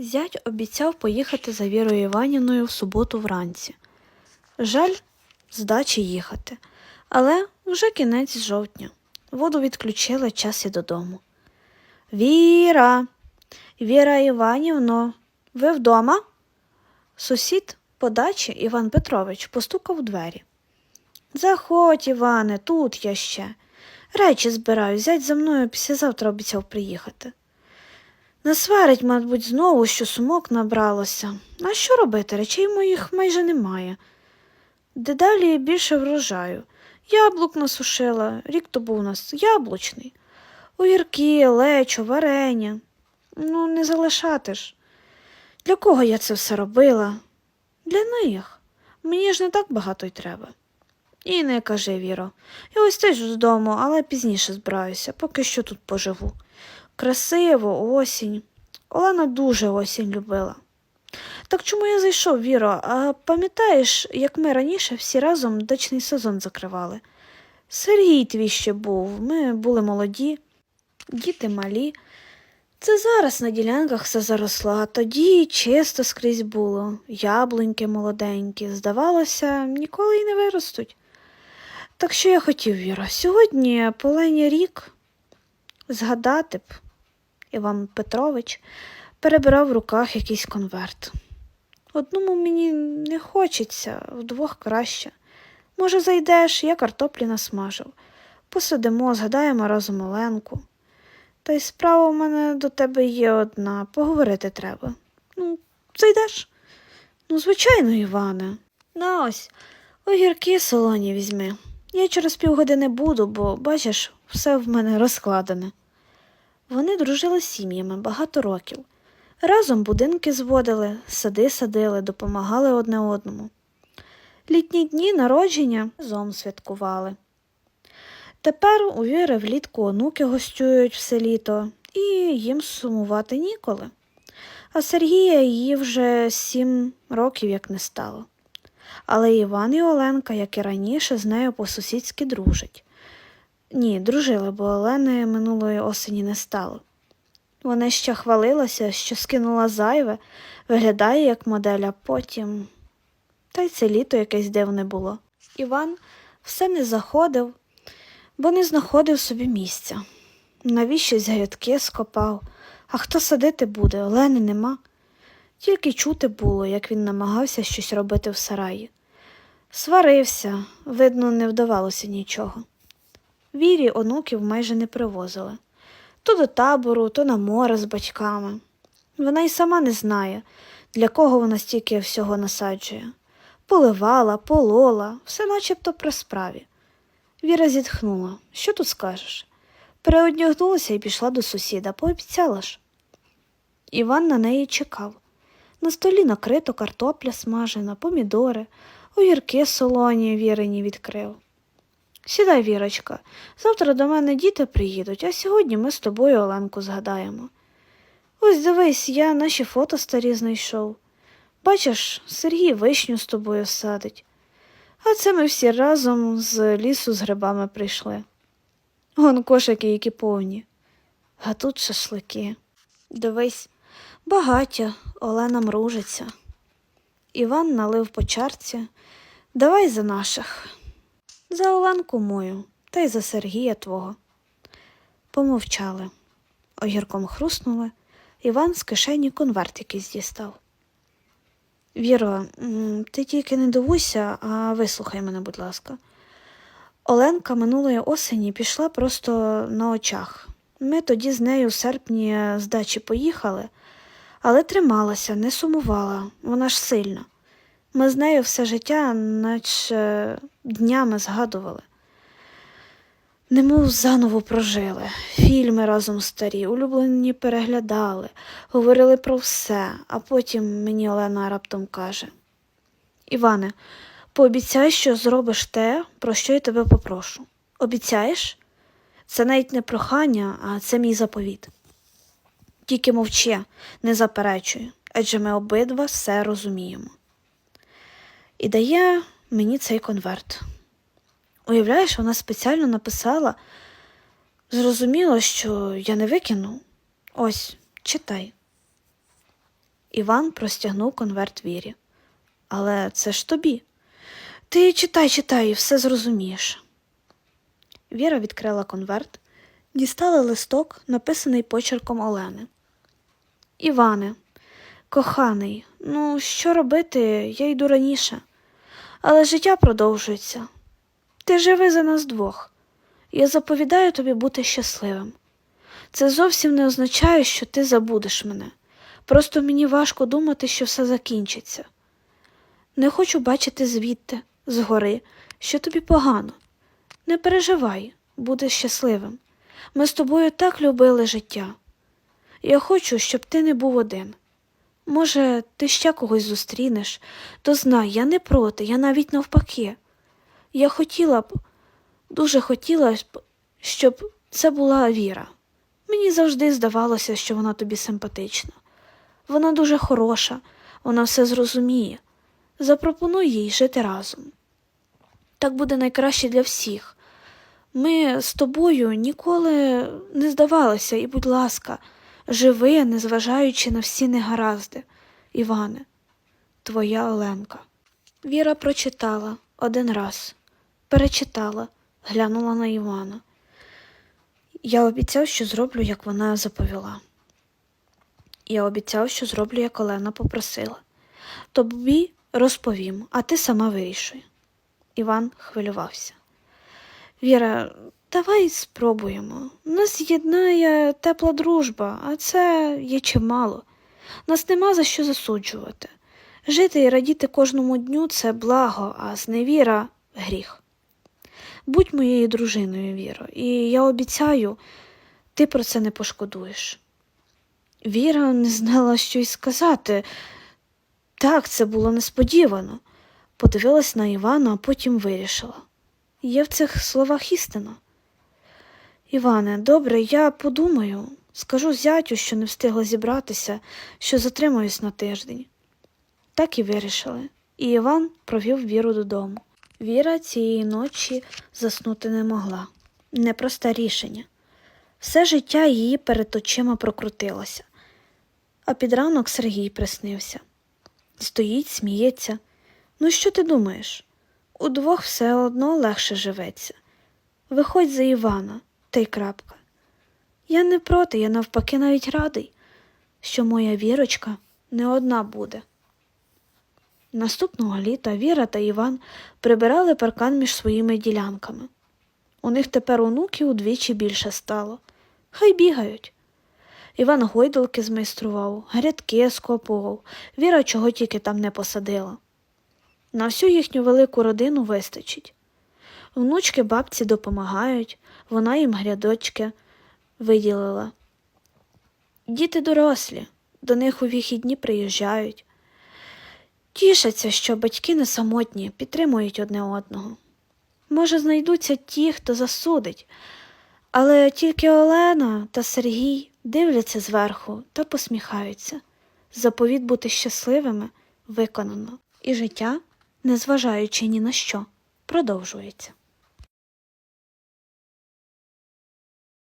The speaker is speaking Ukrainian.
Зять обіцяв поїхати за Вірою Іванівною в суботу вранці. Жаль, з дачі їхати, але вже кінець жовтня. Воду відключили час і додому. Віра, Віра Іванівно, ви вдома? Сусід по дачі Іван Петрович постукав у двері. Заходь, Іване, тут я ще. Речі збираю, зять за мною післязавтра обіцяв приїхати. Насварить, мабуть, знову, що сумок набралося. А що робити? Речей моїх майже немає. Дедалі більше врожаю. Яблук насушила, рік то був у нас яблучний. Огірки, лечо, варення. Ну, не залишати ж. Для кого я це все робила? Для них. Мені ж не так багато й треба. І не кажи, Віро. Я ось теж додому, але пізніше збираюся, поки що тут поживу. Красиво, осінь. Олена дуже осінь любила. Так чому я зайшов, Віро? А пам'ятаєш, як ми раніше всі разом дачний сезон закривали? Сергій твій ще був, ми були молоді, діти малі. Це зараз на ділянках все заросло, а тоді чисто скрізь було, яблуньки молоденькі, здавалося, ніколи й не виростуть. Так що я хотів, Віро, сьогодні полені рік згадати б. Іван Петрович перебирав в руках якийсь конверт. Одному мені не хочеться, вдвох краще. Може, зайдеш, я картоплі насмажив. Посидимо, згадаємо разом Оленку. Та й справа в мене до тебе є одна, поговорити треба. Ну, зайдеш? Ну, звичайно, Іване. На ось, огірки солоні візьми. Я через півгодини буду, бо, бачиш, все в мене розкладене. Вони дружили з сім'ями багато років. Разом будинки зводили, сади садили, допомагали одне одному. Літні дні народження разом святкували. Тепер у Віри влітку онуки гостюють все літо, і їм сумувати ніколи. А Сергія її вже сім років як не стало. Але Іван і Оленка, як і раніше, з нею по-сусідськи дружать. Ні, дружили, бо Олени минулої осені не стало. Вона ще хвалилася, що скинула зайве, виглядає як модель, а потім. Та й це літо якесь дивне було. Іван все не заходив, бо не знаходив собі місця. Навіщось грядки скопав, а хто садити буде, Олени нема. Тільки чути було, як він намагався щось робити в сараї. Сварився, видно, не вдавалося нічого. Вірі онуків майже не привозили то до табору, то на море з батьками. Вона й сама не знає, для кого вона стільки всього насаджує. Поливала, полола, все начебто при справі. Віра зітхнула. Що тут скажеш? Переодягнулася і пішла до сусіда, пообіцяла ж. Іван на неї чекав. На столі накрито картопля смажена, помідори, огірки солоні вірині відкрив. Сідай, Вірочка, завтра до мене діти приїдуть, а сьогодні ми з тобою Оленку згадаємо. Ось дивись, я наші фото старі знайшов. Бачиш, Сергій вишню з тобою садить. А це ми всі разом з лісу з грибами прийшли. Вон кошики, які повні. А тут шашлики. Дивись, багаття, Олена мружиться. Іван налив по чарці. Давай за наших. За Оленку мою, та й за Сергія твого. Помовчали. Огірком хруснули, Іван з кишені конверт якийсь дістав. Віро, ти тільки не дивуйся, а вислухай мене, будь ласка. Оленка минулої осені пішла просто на очах. Ми тоді з нею в серпні з дачі поїхали, але трималася, не сумувала, вона ж сильна. Ми з нею все життя, наче днями згадували. Немов заново прожили, фільми разом старі, улюблені переглядали, говорили про все, а потім мені Олена раптом каже: Іване, пообіцяй, що зробиш те, про що я тебе попрошу. Обіцяєш? Це навіть не прохання, а це мій заповіт. Тільки мовчи, не заперечуй, адже ми обидва все розуміємо і дає мені цей конверт. Уявляєш, вона спеціально написала, зрозуміло, що я не викину. Ось, читай. Іван простягнув конверт Вірі. Але це ж тобі. Ти читай, читай і все зрозумієш. Віра відкрила конверт, дістала листок, написаний почерком Олени. Іване, коханий, ну що робити, я йду раніше. Але життя продовжується. Ти живи за нас двох. Я заповідаю тобі бути щасливим. Це зовсім не означає, що ти забудеш мене. Просто мені важко думати, що все закінчиться. Не хочу бачити звідти, згори, що тобі погано. Не переживай, будеш щасливим. Ми з тобою так любили життя. Я хочу, щоб ти не був один. Може, ти ще когось зустрінеш, то знай, я не проти, я навіть навпаки. Я хотіла б, дуже хотіла б, щоб це була Віра. Мені завжди здавалося, що вона тобі симпатична. Вона дуже хороша, вона все зрозуміє. Запропонуй їй жити разом. Так буде найкраще для всіх. Ми з тобою ніколи не здавалися, і, будь ласка, живи, незважаючи на всі негаразди. Іване, твоя Оленка. Віра прочитала один раз, перечитала, глянула на Івана. Я обіцяв, що зроблю, як вона заповіла. Я обіцяв, що зроблю, як Олена попросила. Тобі розповім, а ти сама вирішуй. Іван хвилювався. Віра, давай спробуємо. Нас єднає тепла дружба, а це є чимало. Нас нема за що засуджувати. Жити і радіти кожному дню це благо, а зневіра гріх. Будь моєю дружиною, Віро, і я обіцяю, ти про це не пошкодуєш. Віра не знала, що й сказати. Так, це було несподівано. Подивилась на Івана, а потім вирішила. Є в цих словах істина. Іване, добре, я подумаю, скажу зятю, що не встигла зібратися, що затримаюсь на тиждень. Так і вирішили, і Іван провів Віру додому. Віра цієї ночі заснути не могла. Непросте рішення. Все життя її перед очима прокрутилося, а під ранок Сергій приснився. Стоїть, сміється. Ну, що ти думаєш? Удвох все одно легше живеться. Виходь за Івана, та й крапка. Я не проти, я навпаки навіть радий, що моя вірочка не одна буде. Наступного літа Віра та Іван прибирали паркан між своїми ділянками. У них тепер онуків удвічі більше стало. Хай бігають. Іван гойдалки змайстрував, грядки скопував, Віра чого тільки там не посадила. На всю їхню велику родину вистачить. Внучки бабці допомагають, вона їм грядочки виділила. Діти дорослі, до них у вихідні приїжджають. Тішаться, що батьки не самотні, підтримують одне одного. Може, знайдуться ті, хто засудить, але тільки Олена та Сергій дивляться зверху та посміхаються. Заповіт бути щасливими виконано, і життя, незважаючи ні на що, продовжується.